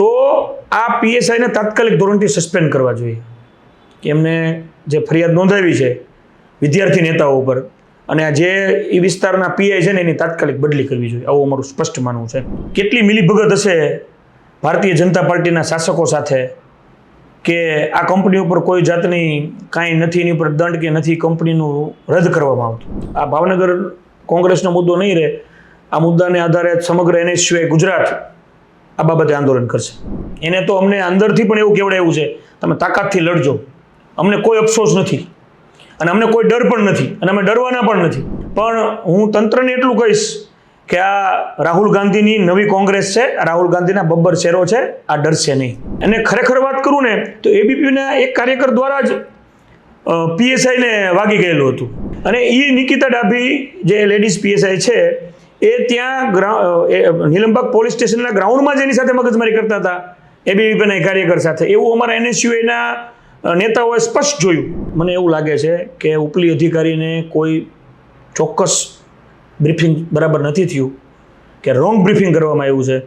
તો આ પીએસઆઈને તાત્કાલિક ધોરણથી સસ્પેન્ડ કરવા જોઈએ. કે એમને જે ફરિયાદ નોંધાવી છે વિદ્યાર્થી નેતાઓ ઉપર અને આ જે એ વિસ્તારના પીઆઈ છે ને એની તાત્કાલિક બદલી કરવી જોઈએ. આવું અમારું સ્પષ્ટ માનવું છે. કેટલી મિલીભગત હશે ભારતીય જનતા પાર્ટીના શાસકો સાથે કે આ કંપની ઉપર કોઈ જાતની કાંઈ નથી, એની ઉપર દંડ કે નથી કંપનીનું રદ કરવામાં આવતું? આ ભાવનગર કોંગ્રેસનો મુદ્દો નહીં રહે. આ મુદ્દાને આધારે સમગ્ર એનએસ સિવાય ગુજરાત આ બાબતે આંદોલન કરશે. એને તો અમને અંદરથી પણ એવું કહેવડાયું છે, તમે તાકાતથી લડજો. અમને કોઈ અફસોસ નથી. અને અમને કોઈ ડર પણ નથી. અને અમે ડરવાના પણ નથી. પણ હું તંત્રને એટલું કહીશ કે આ રાહુલ ગાંધીની નવી કોંગ્રેસ છે રાહુલ ગાંધીના બબ્બર શેરો છે, આ ડરશે નહીં. અને ખરેખર વાત કરું ને, તો એબીપીના એક કાર્યકર દ્વારા જ પીએસઆઈને વાગી ગયેલું હતું. અને એ નિકિતા ડાભી, જે લેડીઝ પીએસઆઈ છે એ ત્યાં નીલમબાગ પોલીસ સ્ટેશનના ગ્રાઉન્ડમાં જેની સાથે મગજમારી કરતા હતા. એબીવીપીના કાર્યકર સાથે. એવું અમારા એનએસયુએના નેતાઓએ સ્પષ્ટ જોયું. મને એવું લાગે છે કે ઉપલી અધિકારીને કોઈ ચોક્કસ બ્રીફિંગ બરાબર નથી થયું, કે રોંગ બ્રીફિંગ કરવામાં આવ્યું છે.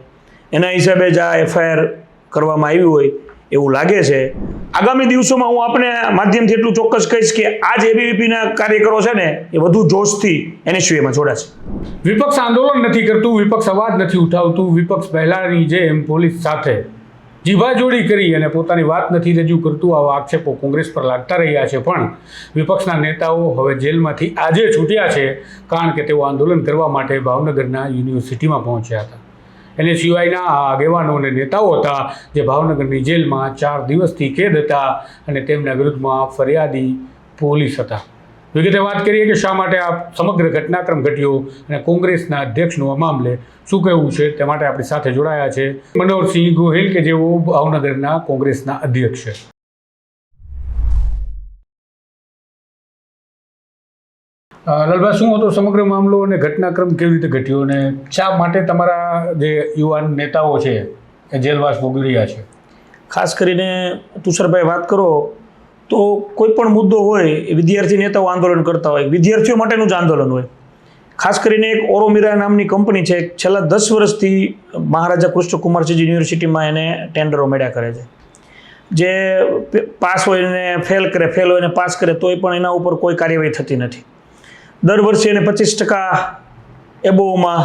એના હિસાબે જ આ એફઆઈઆર કરવામાં આવી હોય એવું લાગે છે. આગામી દિવસોમાં હું આપણે માધ્યમથી એટલું ચોક્કસ કહીશ કે આ જે એબીવીપીના કાર્યકરો છે ને, એ વધુ જોશથી એનએસયુએમાં જોડાશે. વિપક્ષ આંદોલન નથી કરતું, વિપક્ષ અવાજ નથી ઉઠાવતું, વિપક્ષ પહેલાની જેમ પોલીસ સાથે જીભાજોડી કરી અને પોતાની વાત નથી રજૂ કરતું, આવા આક્ષેપો કોંગ્રેસ પર લાગતા રહ્યા છે. પણ વિપક્ષના નેતાઓ હવે જેલમાંથી આજે છૂટ્યા છે, કારણ કે તેઓ આંદોલન કરવા માટે ભાવનગરના યુનિવર્સિટીમાં પહોંચ્યા હતા. એને સિવાયના આગેવાનો અને નેતાઓ હતા જે ભાવનગરની જેલમાં ચાર દિવસથી કેદ હતા અને તેમના વિરુદ્ધમાં ફરિયાદી પોલીસ હતા. વિગતે વાત કરીએ કે શા માટે આ સમગ્ર ઘટનાક્રમ ઘટ્યો અને કોંગ્રેસના અધ્યક્ષનું આ મામલે શું કહેવું છે તે માટે આપણી સાથે જોડાયા છે મનોહરસિંહ ગોહિલ, કે જેઓ ભાવનગરના કોંગ્રેસના અધ્યક્ષ છે. લાલભાઈ, શું હતો સમગ્ર મામલો અને ઘટનાક્રમ કેવી રીતે ઘટ્યો અને શા માટે તમારા જે યુવાન નેતાઓ છે એ જેલવાસ ભોગવી રહ્યા છે? ખાસ કરીને તુષારભાઈ, વાત કરો તો કોઈ પણ મુદ્દો હોય એ વિદ્યાર્થી નેતાઓ આંદોલન કરતા હોય, વિદ્યાર્થીઓ માટેનું જ આંદોલન હોય. ખાસ કરીને એક ઓરોમીરા નામની કંપની છે, છેલ્લા દસ વર્ષથી મહારાજા કૃષ્ણકુમારસિંહ યુનિવર્સિટીમાં એને ટેન્ડરો મળ્યા કરે છે. જે પાસ હોય એને, ફેલ કરે, ફેલ હોય એને પાસ કરે, તોય પણ એના ઉપર કોઈ કાર્યવાહી થતી નથી. દર વર્ષે એને પચીસ ટકા એબોમાં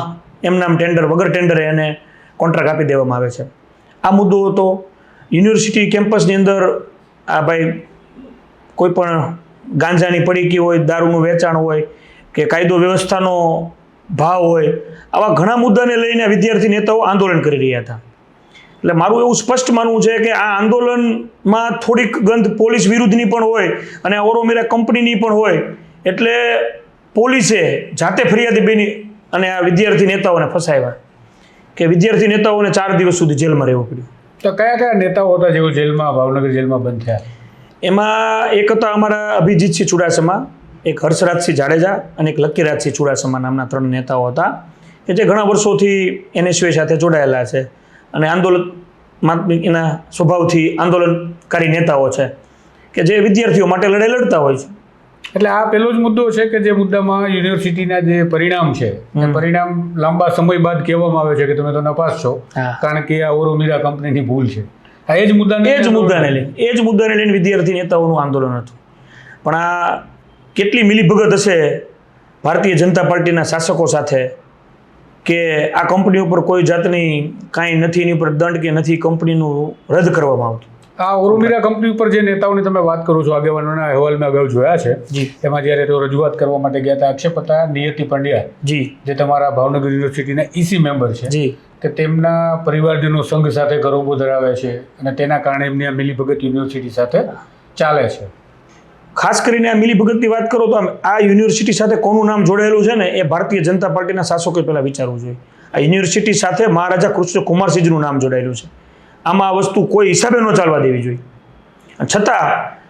એમનામ ટેન્ડર વગર ટેન્ડરે એને કોન્ટ્રાક્ટ આપી દેવામાં આવે છે. આ મુદ્દો હતો યુનિવર્સિટી કેમ્પસની અંદર આ ભાઈ કોઈ પણ ગાંજાની પડીકી હોય, દારૂનું વેચાણ હોય કે કાયદો વ્યવસ્થાનો ભાવ હોય, આવા ઘણા મુદ્દાને લઈને વિદ્યાર્થી નેતાઓ આંદોલન કરી રહ્યા હતા. એટલે મારું એવું સ્પષ્ટ માનવું છે કે આ આંદોલનમાં થોડીક ગંધ પોલીસ વિરુદ્ધની પણ હોય અને ઓરોમીરા કંપનીની પણ હોય. એટલે પોલીસે જાતે ફરિયાદી બની અને આ વિદ્યાર્થી નેતાઓને ફસાવ્યા. કે વિદ્યાર્થી નેતાઓને ચાર દિવસ સુધી જેલમાં રહેવું પડ્યું. તો કયા કયા નેતાઓ હતા જેઓ જેલમાં ભાવનગર જેલમાં બંધ થયા? એમાં એક હતા અમારા અભિજીતસિંહ ચુડાસમા એક હર્ષરાજસિંહ જાડેજા અને એક લક્કીરાજસિંહ ચુડાસમા નામના ત્રણ નેતાઓ હતા કે જે ઘણા વર્ષોથી એનએસયુએ સાથે જોડાયેલા છે અને આંદોલન એના સ્વભાવથી આંદોલનકારી નેતાઓ છે કે જે વિદ્યાર્થીઓ માટે લડાઈ લડતા હોય છે. એટલે આ પહેલો જ મુદ્દો છે કે જે મુદ્દામાં યુનિવર્સિટીના જે પરિણામ છે એ પરિણામ લાંબા સમય બાદ કહેવામાં આવે છે કે તમે તો નપાસ છો. કારણ કે આ ઓરોમીરા કંપનીની ભૂલ છે. આ એ જ મુદ્દાને એ જ મુદ્દાને લઈને એ જ મુદ્દાને લઈને વિદ્યાર્થી નેતાઓનું આંદોલન હતું. પણ આ કેટલી મિલીભગત હશે ભારતીય જનતા પાર્ટીના શાસકો સાથે કે આ કંપની ઉપર કોઈ જાતની કાંઈ નથી એની ઉપર દંડ કે નથી કંપનીનું રદ કરવામાં આવતું? આ ઓરોમીરા કંપની ઉપર જે નેતાઓની તમે વાત કરો છો આગેવાનોના અહેવાલ મેં અગાઉ જોયા છે. એમાં જ્યારે તેઓ રજૂઆત કરવા માટે ગયા હતા આક્ષેપ હતા નિયતિ પંડ્યા જી. જે તમારા ભાવનગર યુનિવર્સિટીના ઈસી મેમ્બર છે જી. કે તેમના પરિવારજનો સંઘ સાથે ગરોબો ધરાવે છે અને તેના કારણે એમની આ મિલીભગત યુનિવર્સિટી સાથે ચાલે છે. ખાસ કરીને આ મિલીભગતની વાત કરો તો આ યુનિવર્સિટી સાથે કોનું નામ જોડાયેલું છે ને એ ભારતીય જનતા પાર્ટીના શાસકોએ પહેલાં વિચારવું જોઈએ. આ યુનિવર્સિટી સાથે મહારાજા કૃષ્ણ કુમારસિંહનું નામ જોડાયેલું છે. આમાં આ વસ્તુ કોઈ હિસાબે ન ચાલવા દેવી જોઈએ. છતાં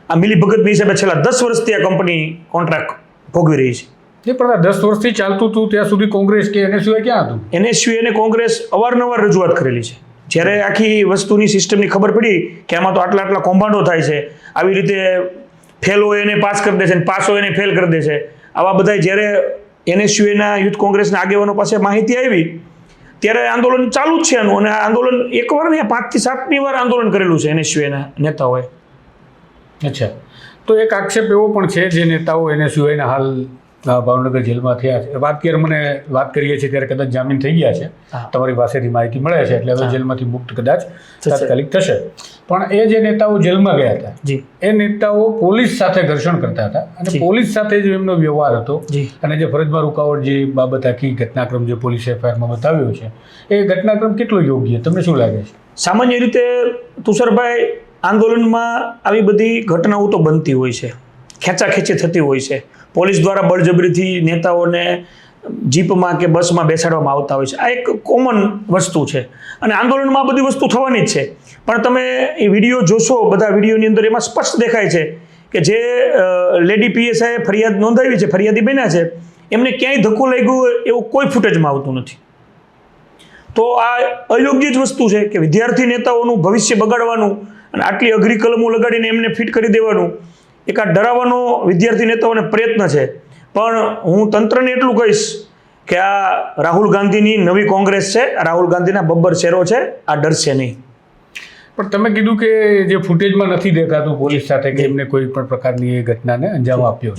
આ મિલીભગતની હિસાબે છેલ્લા દસ વર્ષથી આ કંપની કોન્ટ્રાક્ટ ભોગવી રહી છે. એ પણ દસ વર્ષથી ચાલતું હતું ત્યાં સુધી કોંગ્રેસ કે એને સિવાય ક્યાં હતું? એનએસયુ અને કોંગ્રેસ અવારનવાર રજૂઆત કરેલી છે. જ્યારે આખી વસ્તુની સિસ્ટમની ખબર પડી કે આમાં તો આટલા આટલા કૌભાંડો થાય છે આવી રીતે ફેલ હોય એને પાસ કરી દે છે અને પાસ હોય એને ફેલ કરી દે છે. આવા બધા જ્યારે એનએસયુએના યુથ કોંગ્રેસના આગેવાનો પાસે માહિતી આવી ત્યારે આંદોલન ચાલુ જ છે એનું. અને આંદોલન એકવાર ને પાંચથી સાતમી વાર આંદોલન કરેલું છે એનએસયુના નેતાઓએ. અચ્છા. તો એક આક્ષેપ એવો પણ છે જે નેતાઓ એને સિવાયના હાલ ભાવનગર જેલમાં થયા છે. વાત ક્યારે મને વાત કરીએ છીએ ત્યારે કદાચ જામીન થઈ ગયા છે. તમારી પાસેથી માહિતી મળે છે એટલે હવે જેલમાંથી મુક્ત કદાચ તાત્કાલિક થશે. પણ એ જે નેતાઓ જેલમાં ગયા હતા એ નેતાઓ પોલીસ સાથે ઘર્ષણ કરતા હતા અને પોલીસ સાથે જે એમનો વ્યવહાર હતો. અને જે ફરજમાં રૂકાવટ જે બાબત આખી ઘટનાક્રમ જે પોલીસ એફઆઈઆરમાં બતાવ્યો છે એ ઘટનાક્રમ કેટલો યોગ્ય? તમને શું લાગે છે? સામાન્ય રીતે તુષારભાઈ આંદોલનમાં આવી બધી ઘટનાઓ તો બનતી હોય છે. ખેંચાખેંચી થતી હોય છે. પોલીસ દ્વારા બળજબરીથી નેતાઓને જીપમાં કે બસમાં બેસાડવામાં આવતા હોય છે. આ એક કોમન વસ્તુ છે. અને આંદોલનમાં આ બધી વસ્તુ થવાની જ છે. પણ તમે એ વીડિયો જોશો, બધા વિડીયોની અંદર એમાં સ્પષ્ટ દેખાય છે કે જે લેડી પીએસઆઈએ ફરિયાદ નોંધાવી છે, ફરિયાદી બન્યા છે, એમને ક્યાંય ધક્કો લાગ્યો એવું કોઈ ફૂટેજમાં આવતું નથી. તો આ અયોગ્ય જ વસ્તુ છે કે વિદ્યાર્થી નેતાઓનું ભવિષ્ય બગાડવાનું અને આટલી અઘરી કલમો લગાડીને એમને ફિટ કરી દેવાનું એક આ ડરાવવાનો વિદ્યાર્થી નેતાઓને પ્રયત્ન છે. પણ હું તંત્રને એટલું કહીશ કે આ રાહુલ ગાંધીની નવી કોંગ્રેસ છે. આ રાહુલ ગાંધીના બબ્બર શેરો છે. આ ડરશે નહીં. પણ તમે કીધું કે જે ફૂટેજમાં નથી દેખાતું પોલીસ સાથે કે એમને કોઈ પણ પ્રકારની એ ઘટનાને અંજામ આપ્યો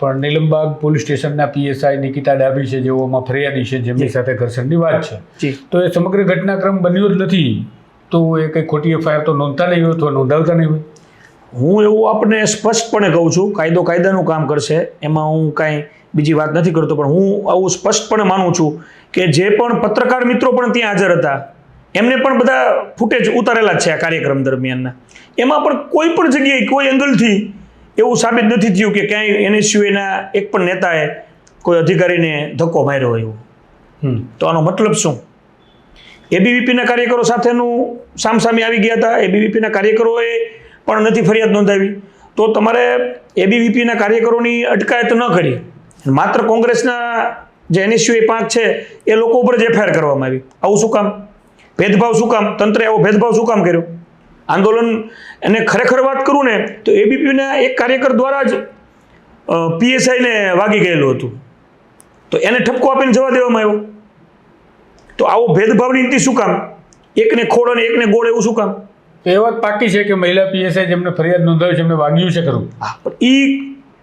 પણ નીલમબાગ પોલીસ સ્ટેશનના પીએસઆઈ નિકિતા ડાભી છે જેઓમાં ફરિયાદી છે જેમની સાથે ઘર્ષણની વાત છે. તો એ સમગ્ર ઘટનાક્રમ બન્યો જ નથી. તો એ કંઈ ખોટી એફઆઈઆર તો નોંધતા નહીં હોય અથવા નોંધાવતા નહીં હોય? હું એવું આપને સ્પષ્ટપણે કહું છું કાયદો કાયદાનું કામ કરશે એમાં હું કાંઈ બીજી વાત નથી કરતો પણ હું આવું સ્પષ્ટપણે માનું છું કે જે પણ પત્રકાર મિત્રો પણ ત્યાં હાજર હતા એમને પણ બધા ફૂટેજ ઉતારેલા છે આ કાર્યક્રમ દરમિયાનના. એમાં પણ કોઈ પણ જગ્યાએ કોઈ એંગલથી એવું સાબિત નથી થયું કે ક્યાંય એનએસયુએના એક પણ નેતાએ કોઈ અધિકારીને ધક્કો માર્યો હોય એવું. તો આનો મતલબ શું? એબીવીપીના કાર્યકરો સાથેનું સામસામે આવી ગયા હતા એબીવીપીના કાર્યકરોએ પણ નથી ફરિયાદ નોંધાવી. તો તમારે એબીવીપીના કાર્યકરોની અટકાયત ન કરી. માત્ર કોંગ્રેસના જે એનએસયુએ પાંચ છે, એ લોકો ઉપર જ એફઆઈઆર કરવામાં આવી. આવું શું કામ? ભેદભાવ શું કામ? તંત્રે આવો ભેદભાવ શું કામ કર્યો? આંદોલન અને ખરેખર વાત કરું ને, તો એબીપીના એક કાર્યકર દ્વારા જ પીએસઆઈને વાગી ગયેલું હતું. તો એને ઠપકો આપીને જવા દેવામાં આવ્યો. તો આવો ભેદભાવની નીતિ શું કામ? એકને ખોડ અને એકને ગોળ એવું શું કામ? તો એ પાકી છે કે મહિલા પીએસઆઈ જેમને ફરિયાદ નોંધાવી છે, એમને વાગ્યું છે ખરું? હા, પણ ઈ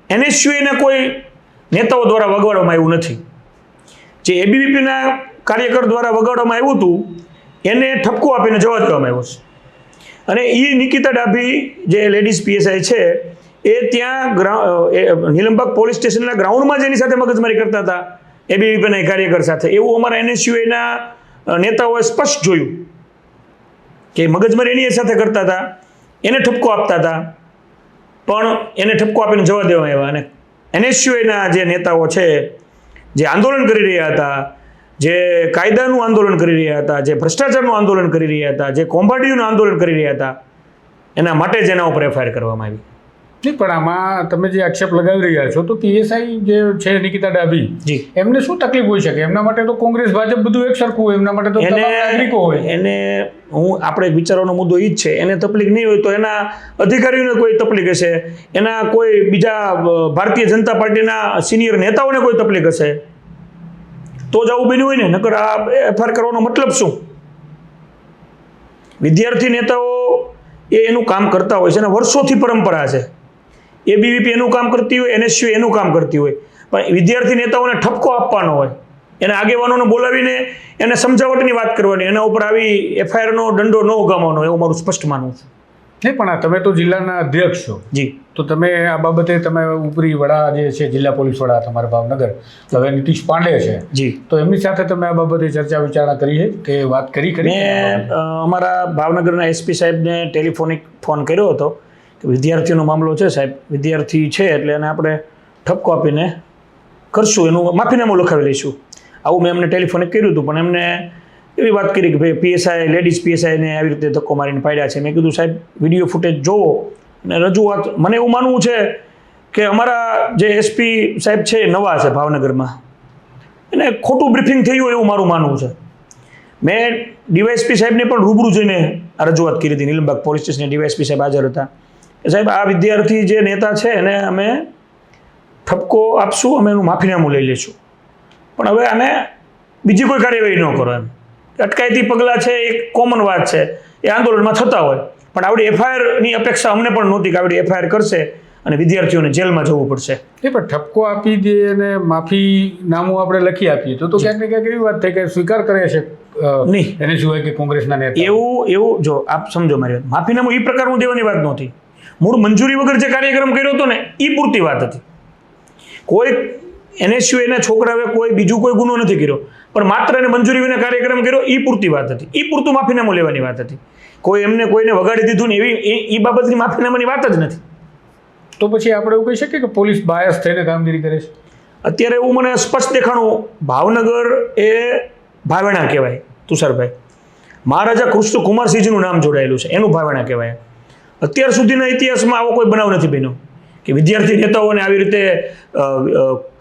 એનએસયુએના કોઈ નેતાઓ દ્વારા વગાડવામાં આવ્યું નથી. જે એબીવીપીના કાર્યકર દ્વારા વગાડવામાં આવ્યું હતું, એને ઠપકો આપીને જવા દેવામાં આવ્યો છે. અને એ નિકિતા ડાભી, જે લેડીઝ પીએસઆઈ છે, એ ત્યાં એ, નીલમબાગ પોલીસ સ્ટેશનના ગ્રાઉન્ડમાં જ એની સાથે મગજમારી કરતા હતા એબીવીપીના કાર્યકર સાથે. એવું અમારા એનએસયુએના નેતાઓએ સ્પષ્ટ જોયું. કે મગજમારી એની સાથે કરતા હતા, એને ઠપકો આપતા હતા. પણ એને ઠપકો આપીને જવા દેવામાં આવ્યા અને એનએસયુએના જે નેતાઓ છે, જે આંદોલન કરી રહ્યા હતા, જે કાયદાનું આંદોલન કરી રહ્યા હતા, જે ભ્રષ્ટાચારનું આંદોલન કરી રહ્યા હતા, જે કોમ્બાડીઓનું આંદોલન કરી રહ્યા હતા, એના માટે જ એના ઉપર એફઆઈઆર કરવામાં આવી. નહીં પણ આમાં તમે જે આક્ષેપ લગાવી રહ્યા છો તો પીએસઆઈ જે છે નિકિતા ડાભી એમને શું તકલીફ હોઈ શકે? એમના માટે તો કોંગ્રેસ ભાજપ બધું એક સરખું હોય એમના માટે તો નાગરિકો હોય. એને હું આપણે વિચારવાનો મુદ્દો એ જ છે એને તકલીફ નહીં હોય તો એના અધિકારીઓને કોઈ તકલીફ હશે? એના કોઈ બીજા ભારતીય જનતા પાર્ટીના સિનિયર નેતાઓને કોઈ તકલીફ હશે? તો જ આવું બન્યું હોય ને નકર આ એફઆઈઆર કરવાનો મતલબ શું? વિદ્યાર્થી નેતાઓ એ એનું કામ કરતા હોય છે અને વર્ષોથી પરંપરા છે. એબીવીપી એનું કામ કરતી હોય એનએસયુ એનું કામ કરતી હોય. પણ વિદ્યાર્થી નેતાઓને ઠપકો આપવાનો હોય. એને આગેવાનોને બોલાવીને એને સમજાવટની વાત કરવાની એના ઉપર આવી એફઆઈઆરનો દંડો ન ઉગામવાનો એવું મારું સ્પષ્ટ માનવું છે. નહીં પણ આ તમે તો જિલ્લાના અધ્યક્ષ છો. જી. તો તમે આ બાબતે તમે ઉપરી વડા જે છે જિલ્લા પોલીસ વડા તમારા ભાવનગર હવે નીતિશ પાંડે છે. જી. તો એમની સાથે તમે આ બાબતે ચર્ચા વિચારણા કરી છે કે વાત કરી કરી મેં અમારા ભાવનગરના એસપી સાહેબને ટેલિફોનિક ફોન કર્યો હતો. કે વિદ્યાર્થીનો મામલો છે સાહેબ. વિદ્યાર્થી છે એટલે એને આપણે ઠપકો આપીને કરશું. એનું માફીનામું લખાવી લઈશું. આવું મેં એમને ટેલિફોનિક કર્યું હતું, પણ એમને એવી વાત કરી કે ભાઈ પીએસઆઈ લેડીઝ પીએસઆઈને આવી રીતે ધક્કો મારીને પાડ્યા છે. મેં કીધું, સાહેબ વીડિયો ફૂટેજ જોવો. અને રજૂઆત મને એવું માનવું છે કે અમારા જે એસપી સાહેબ છે, એ નવા છે ભાવનગરમાં. એને ખોટું બ્રીફિંગ થયું એવું મારું માનવું છે. મેં ડીવાયએસપી સાહેબને પણ રૂબરૂ જઈને રજૂઆત કરી હતી. નીલમબાગ પોલીસ સ્ટેશને ડીવાયએસપી સાહેબ હાજર હતા. કે સાહેબ આ વિદ્યાર્થી જે નેતા છે એને અમે ઠપકો આપશું અમે એનું માફીનામું લઈ લઈશું. પણ હવે આને બીજી કોઈ કાર્યવાહી ન કરો એમ. અટકાયતી પગલાં છે એક કોમન વાત છે. એ આંદોલનમાં થતા હોય. પણ આવડી એફઆઈઆરની અપેક્ષા અમને પણ નહોતી કે આવડી એફઆઈઆર કરશે અને વિદ્યાર્થીઓને જેલમાં જવું પડશે. એ પણ ઠપકો આપી દે અને માફી નામું આપણે લખી આપીએ તો તો ક્યાંક ને ક્યાંક એવી વાત થઈ કે સ્વીકાર કરે છે નહીં. એને સિવાય કે કોંગ્રેસના નેતા એવું એવું જો આપ સમજો મારી વાત. માફીનામું એ પ્રકારનું દેવાની વાત નહોતી. મૂળ મંજૂરી વગર જે કાર્યક્રમ કર્યો હતો ને એ પૂરતી વાત હતી. કોઈ એનએસયુએના છોકરાએ કોઈ બીજું કોઈ ગુનો નથી કર્યો પણ માત્ર એને મંજૂરી વિના કાર્યક્રમ કર્યો એ પૂરતી વાત હતી. એ પૂરતું માફીનામું લેવાની વાત હતી. કોઈ એમને કોઈને વગાડી દીધું ને એવી એ- એ બાબતની માફીનામાની વાત જ નથી. તો પછી આપણે એવું કહી શકીએ કે પોલીસ બાયસ થઈને કામગીરી કરે છે? અત્યારે એવું મને સ્પષ્ટ દેખાણું ભાવનગર એ ભાવેણા કહેવાય તુષારભાઈ. મહારાજા કૃષ્ણ કુમારસિંહજીનું નામ જોડાયેલું છે એનું ભાવેણા કહેવાય. અત્યાર સુધીના ઇતિહાસમાં આવો કોઈ બનાવ નથી બન્યો. કે વિદ્યાર્થી નેતાઓને આવી રીતે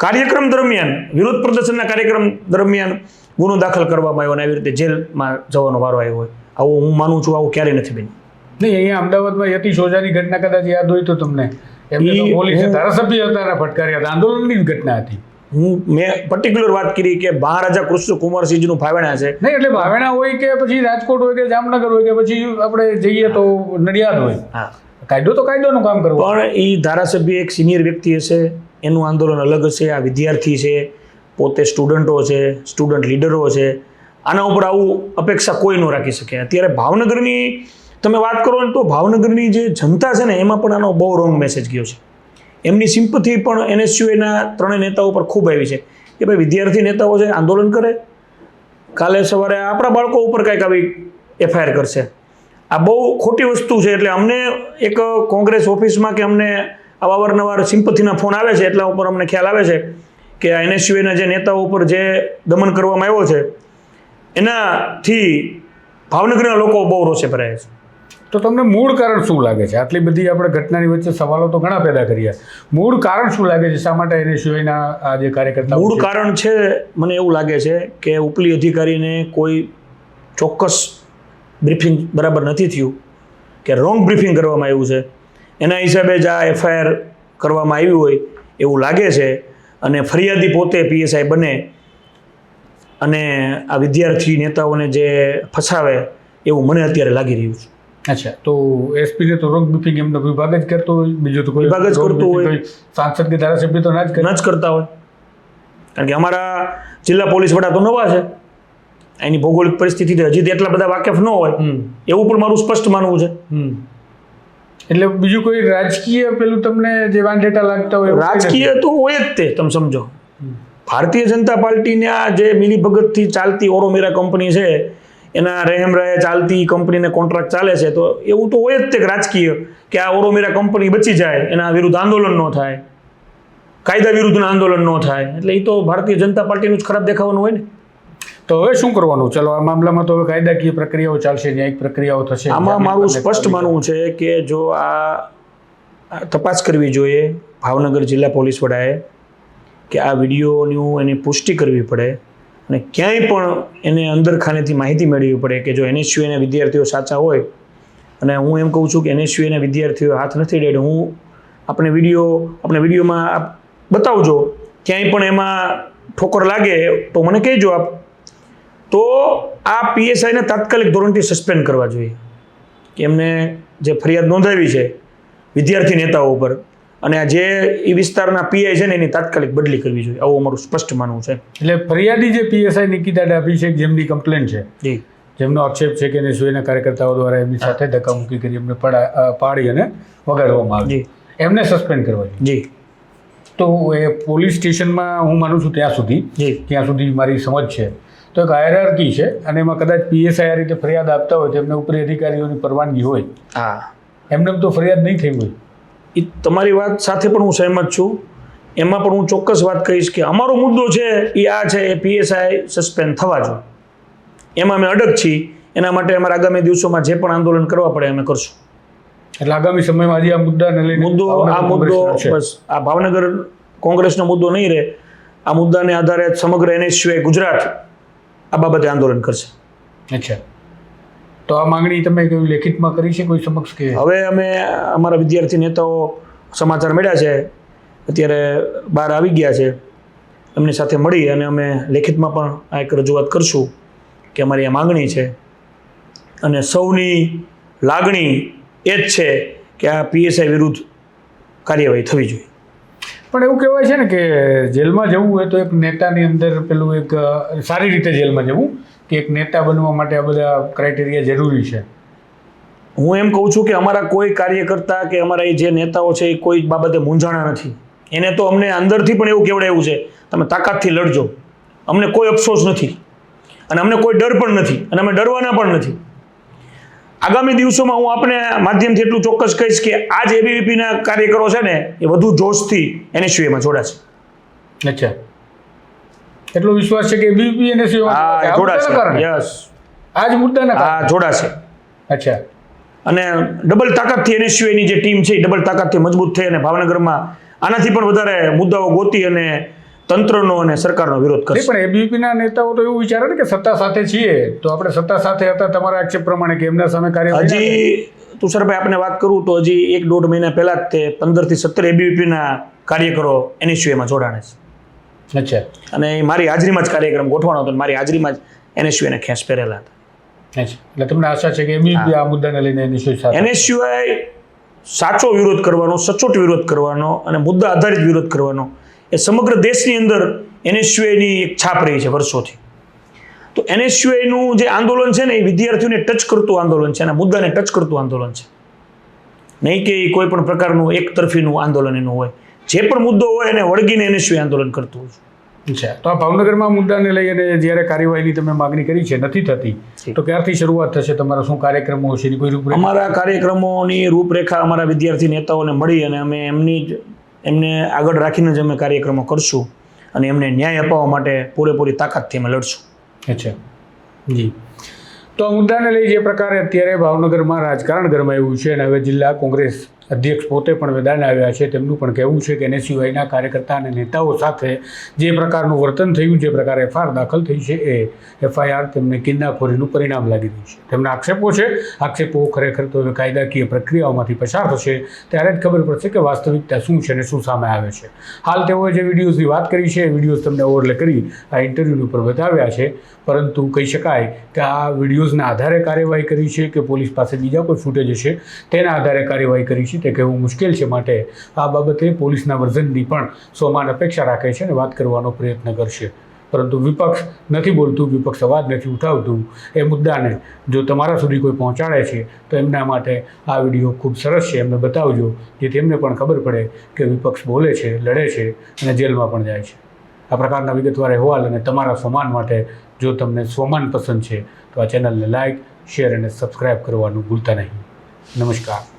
કાર્યક્રમ દરમિયાન વિરોધ પ્રદર્શનના કાર્યક્રમ દરમિયાન ગુનો દાખલ કરવામાં આવ્યો અને આવી રીતે જેલમાં જવાનો વારો આવ્યો હોય. આવું હું માનું છું આવું ક્યારેય નથી બન્યું. નહીં અહીંયા અમદાવાદમાં યતીશ ઓઝાની ઘટના કદાચ યાદ હોય તો તમને. એમને પોલીસે ધારાસભ્ય હતા ફટકાર્યા હતા. આંદોલનની જ ઘટના હતી. હું મેં પર્ટિક્યુલર વાત કરી કે મહારાજા કૃષ્ણ કુમારસિંહજીનું ભાવેણા છે. નહીં એટલે ભાવેણા હોય કે પછી રાજકોટ હોય કે જામનગર હોય કે પછી આપણે જઈએ તો નડિયાદ હોય. હા. કાયદો તો કાયદોનું કામ કરવું. પણ એ ધારાસભ્ય એક સિનિયર વ્યક્તિ હશે એનું આંદોલન અલગ હશે આ વિદ્યાર્થી છે પોતે સ્ટુડન્ટો છે સ્ટુડન્ટ લીડરો છે આના ઉપર આવું અપેક્ષા કોઈ ન રાખી શકે. અત્યારે ભાવનગરની તમે વાત કરો ને તો ભાવનગરની જે જનતા છે ને એમાં પણ આનો બહુ રોંગ મેસેજ ગયો છે. એમની સિમ્પથી પણ એનએસયુએના ત્રણેય નેતાઓ પર ખૂબ આવી છે. કે ભાઈ વિદ્યાર્થી નેતાઓ છે આંદોલન કરે, કાલે સવારે આપણા બાળકો ઉપર કંઈક આવી એફઆઈઆર કરશે. આ બહુ ખોટી વસ્તુ છે, એટલે અમને એક કોંગ્રેસ ઓફિસમાં કે અમને આવા અવારનવાર સિમ્પથીના ફોન આવે છે, એટલા ઉપર અમને ખ્યાલ આવે છે કે આ એનએસયુએના જે નેતાઓ ઉપર જે દમન કરવામાં આવ્યો છે, એનાથી ભાવનગરના લોકો બહુ રોષે ભરાયા છે. તો તમને મૂળ કારણ શું લાગે છે? આટલી બધી આપણે ઘટનાની વચ્ચે સવાલો તો ઘણા પેદા કર્યા. મૂળ કારણ શું લાગે છે? શા માટે એને સિવાયના આ જે કાર્યકર્તા મૂળ કારણ છે મને એવું લાગે છે કે ઉપલી અધિકારીને કોઈ ચોક્કસ બ્રીફિંગ બરાબર નથી થયું કે રોંગ બ્રીફિંગ કરવામાં આવ્યું છે. એના હિસાબે જ આ એફઆઈઆર કરવામાં આવી હોય એવું લાગે છે અને ફરિયાદી પોતે પીએસઆઈ બને અને આ વિદ્યાર્થી નેતાઓને જે ફસાવે એવું મને અત્યારે લાગી રહ્યું છે. અચ્છા. તો એસપી જે તો રોગ બ્રીફિંગ એમનો વિભાગ જ કરતો હોય બીજું તો કોઈ વિભાગ જ કરતો હોય. સાંસદ કે ધારાસભ્ય તો ના જ ના જ કરતા હોય. કારણ કે અમારા જિલ્લા પોલીસ વડા તો નવા છે. એની ભૌગોલિક પરિસ્થિતિ હજી એટલા બધા વાકેફ ન હોય. એવું પણ મારું સ્પષ્ટ માનવું છે. એટલે બીજું કોઈ રાજકીય પેલું તમને જે વાંઢેટા લાગતા હોય? રાજકીય તો હોય જ તે તમે સમજો. ભારતીય જનતા પાર્ટીને આ જે મિલીભગતથી ચાલતી ઓરોમેરા કંપની છે એના રહેમ રહે ચાલતી કંપનીને કોન્ટ્રાક્ટ ચાલે છે તો એવું તો હોય જ તે રાજકીય કે આ ઓરોમીરા કંપની બચી જાય એના વિરુદ્ધ આંદોલન ન થાય. કાયદા વિરુદ્ધનું આંદોલન ન થાય. એટલે એ તો ભારતીય જનતા પાર્ટીનું જ ખરાબ દેખાવાનું હોય ને. તો હવે શું કરવાનું? ચલો આ મામલામાં તો હવે કાયદાકીય પ્રક્રિયાઓ ચાલશે ન્યાયિક પ્રક્રિયાઓ થશે. આમાં મારું સ્પષ્ટ માનવું છે કે જો આ તપાસ કરવી જોઈએ ભાવનગર જિલ્લા પોલીસ વડાએ કે આ વિડીયોનું એની પુષ્ટિ કરવી પડે. અને ક્યાંય પણ એને અંદર ખાનેથી માહિતી મેળવવી પડે કે જો એનએસયુએના વિદ્યાર્થીઓ સાચા હોય, અને હું એમ કહું છું કે એનએસયુએના વિદ્યાર્થીઓ હાથ નથી ડેડ હું આપણે વીડિયો આપણે વિડીયોમાં આપ બતાવજો. ક્યાંય પણ એમાં ઠોકર લાગે તો મને કહેજો આપ. તો આ પીએસઆઈને તાત્કાલિક ધોરણથી સસ્પેન્ડ કરવા જોઈએ. કે એમને જે ફરિયાદ નોંધાવી છે વિદ્યાર્થી નેતાઓ ઉપર. અને આ જે એ વિસ્તારના પીઆઈ છે ને એની તાત્કાલિક બદલી કરવી જોઈએ. આવું અમારું સ્પષ્ટ માનવું છે. એટલે ફરિયાદી જે પીએસઆઈ નિકિતા ડાભી જેમની કમ્પ્લેન છે જી. જેમનો આક્ષેપ છે કે એને સુઈના કાર્યકર્તાઓ દ્વારા એમની સાથે ધક્કામુક્કી કરી એમને પડા અને વગાડવામાં આવી. એમને સસ્પેન્ડ કરવા જી. તો એ પોલીસ સ્ટેશનમાં હું માનું છું ત્યાં સુધી ત્યાં સુધી મારી સમજ છે. તો એક હાયરાર્કી છે અને એમાં કદાચ પીએસઆઈ આ રીતે ફરિયાદ આપતા હોય તો એમને ઉપરી અધિકારીઓની પરવાનગી હોય. હા. એમને તો ફરિયાદ નહીં થઈ હોય. એ તમારી વાત સાથે પણ હું સહેમત છું. એમાં પણ હું ચોક્કસ વાત કહીશ કે અમારો મુદ્દો છે એ આ છે એ પીએસઆઈ સસ્પેન્ડ થવા જોઈએ એમાં અમે અડગ છીએ. એના માટે અમારા આગામી દિવસોમાં જે પણ આંદોલન કરવા પડે અમે કરશું. એટલે આગામી સમયમાં આજે આ મુદ્દાને લઈને મુદ્દો આ મુદ્દો બસ આ ભાવનગર કોંગ્રેસનો મુદ્દો નહીં રહે. આ મુદ્દાને આધારે સમગ્ર એનએસયુએ ગુજરાત આ બાબતે આંદોલન કરશે. અચ્છા. તો આ માંગણી તમે કોઈ લેખિતમાં કરી છે કોઈ સમક્ષ કે? હવે અમે અમારા વિદ્યાર્થી નેતાઓ સમાચાર મળ્યા છે અત્યારે બહાર આવી ગયા છે એમની સાથે મળી અને અમે લેખિતમાં પણ આ એક રજૂઆત કરશું કે અમારી આ માંગણી છે. અને સૌની લાગણી એ જ છે કે આ પીએસઆઈ વિરુદ્ધ કાર્યવાહી થવી જોઈએ. પણ એવું કહેવાય છે ને કે જેલમાં જવું હોય તો એક નેતાની અંદર પેલું એક સારી રીતે જેલમાં જવું કે એક નેતા બનવા માટે આ બધા ક્રાઇટેરિયા જરૂરી છે? હું એમ કહું છું કે અમારા કોઈ કાર્યકર્તા કે અમારા એ જે નેતાઓ છે એ કોઈ બાબતે મૂંઝાણા નથી. એને તો અમને અંદરથી પણ એવું કેવડાવ્યું છે તમે તાકાતથી લડજો. અમને કોઈ અફસોસ નથી. અને અમને કોઈ ડર પણ નથી. અને અમે ડરવાના પણ નથી. આગામી દિવસોમાં હું આપને માધ્યમથી એટલું ચોક્કસ કહીશ કે આ જે એબીવીપીના કાર્યકરો છે ને એ વધુ જોશથી એનએસયુએમાં જોડાશે. અચ્છા. એટલો વિશ્વાસ છે કે બીપી અને આ જોડાશે યસ આ જ મુદ્દાના આ જોડાશે અચ્છા. અને ડબલ તાકાતથી એનએસયુએની જે ટીમ છે એ ડબલ તાકાતથી મજબૂત થઈ અને ભાવનગરમાં આનાથી પણ વધારે મુદ્દાઓ ગોતી અને તંત્રનો અને સરકારનો વિરોધ કરશે. પણ એબીપીના નેતાઓ તો એવું વિચારે ને કે સત્તા સાથે છીએ તો આપણે સત્તા સાથે હતા તમારા આક્ષેપ પ્રમાણે કે એમના સામે કાર્ય હજી તુષારભાઈ આપને વાત કરું તો હજી એક દોઢ મહિના પહેલા જ તે પંદરથી સત્તર એબીપીના કાર્યકરો એનએસયુએમાં જોડાણે છે. અચ્છા. અને મારી હાજરીમાં જ કાર્યક્રમ ગોઠવાનો હતો મારી હાજરીમાં જ એનએસયુએને ખેંચ પહેરેલા હતા. એટલે તમને આશા છે કે એબીવીપી આ મુદ્દાને લઈને એની શું સાથે એનએસયુઆઈ સાચો વિરોધ કરવાનો સચોટ વિરોધ કરવાનો અને મુદ્દા આધારિત વિરોધ કરવાનો એ સમગ્ર દેશની અંદર એનએસયુઆઈની એક છાપ રહી છે વર્ષોથી. તો એનએસયુઆઈનું જે આંદોલન છે ને એ વિદ્યાર્થીઓને ટચ કરતું આંદોલન છે અને મુદ્દાને ટચ કરતું આંદોલન છે. નહીં કે કોઈ પણ પ્રકારનું એક તરફીનું આંદોલન એનું હોય. જે પણ મુદ્દો હોય એને વળગીને એનએસયુઆઈ આંદોલન કરતું હોય છે. અચ્છા તો આ ભાવનગરમાં મુદ્દાને લઈ અને જ્યારે કાર્યવાહીની તમે માગણી કરી છે નથી થતી તો ક્યારથી શરૂઆત થશે? તમારા શું કાર્યક્રમો હશે એની કોઈ રૂપરેખા? અમારા કાર્યક્રમોની રૂપરેખા અમારા વિદ્યાર્થી નેતાઓને મળી અને અમે એમની જ એમને આગળ રાખીને જ અમે કાર્યક્રમો કરશું અને એમને ન્યાય અપાવવા માટે પૂરેપૂરી તાકાતથી અમે લડશું. અચ્છા જી. તો આ મુદ્દાને લઈ જે પ્રકારે અત્યારે ભાવનગરમાં રાજકારણ ગરમાયું છે અને હવે જિલ્લા કોંગ્રેસ અધ્યક્ષ પોતે પણ મેદાન આવ્યા છે, તેમનું પણ કહેવું છે કે એને સિવાયના કાર્યકર્તા અને નેતાઓ સાથે જે પ્રકારનું વર્તન થયું, જે પ્રકારે એફઆઈઆર દાખલ થઈ છે, એ એફઆઈઆર તેમને કિન્નાખોરીનું પરિણામ લાગી રહ્યું છે. તેમના આક્ષેપો છે, આક્ષેપો ખરેખર તો હવે કાયદાકીય પ્રક્રિયાઓમાંથી પસાર થશે, ત્યારે જ ખબર પડશે કે વાસ્તવિકતા શું છે અને શું સામે આવે છે. હાલ તેઓએ જે વિડીયોઝની વાત કરી છે, એ વિડીયોઝ તમને ઓવરલે કરી આ ઇન્ટરવ્યૂ ઉપર બતાવ્યા છે, પરંતુ કહી શકાય કે આ વિડીયોઝના આધારે કાર્યવાહી કરી છે કે પોલીસ પાસે બીજા કોઈ ફૂટેજ હશે, તેના આધારે કાર્યવાહી કરી છે તે કહેવું મુશ્કેલ છે માટે આ બાબતે પોલીસના વર્ઝનની પણ સોમાન અપેક્ષા રાખે છે અને વાત કરવાનો પ્રયત્ન કરશે. પરંતુ વિપક્ષ નથી બોલતું, વિપક્ષ અવાજ નથી ઉઠાવતું. એ મુદ્દાને જો તમારા સુધી કોઈ પહોંચાડે છે, તો એમના માટે આ વીડિયો ખૂબ સરસ છે. એમને બતાવજો, જેથી એમને પણ ખબર પડે કે વિપક્ષ બોલે છે, લડે છે અને જેલમાં પણ જાય છે. આ પ્રકારના વિગતવાર અહેવાલ અને તમારા સ્વમાન માટે જો તમને સ્વમાન પસંદ છે, તો આ ચેનલને લાઇક શેર અને સબસ્ક્રાઇબ કરવાનું ભૂલતા નહીં. નમસ્કાર.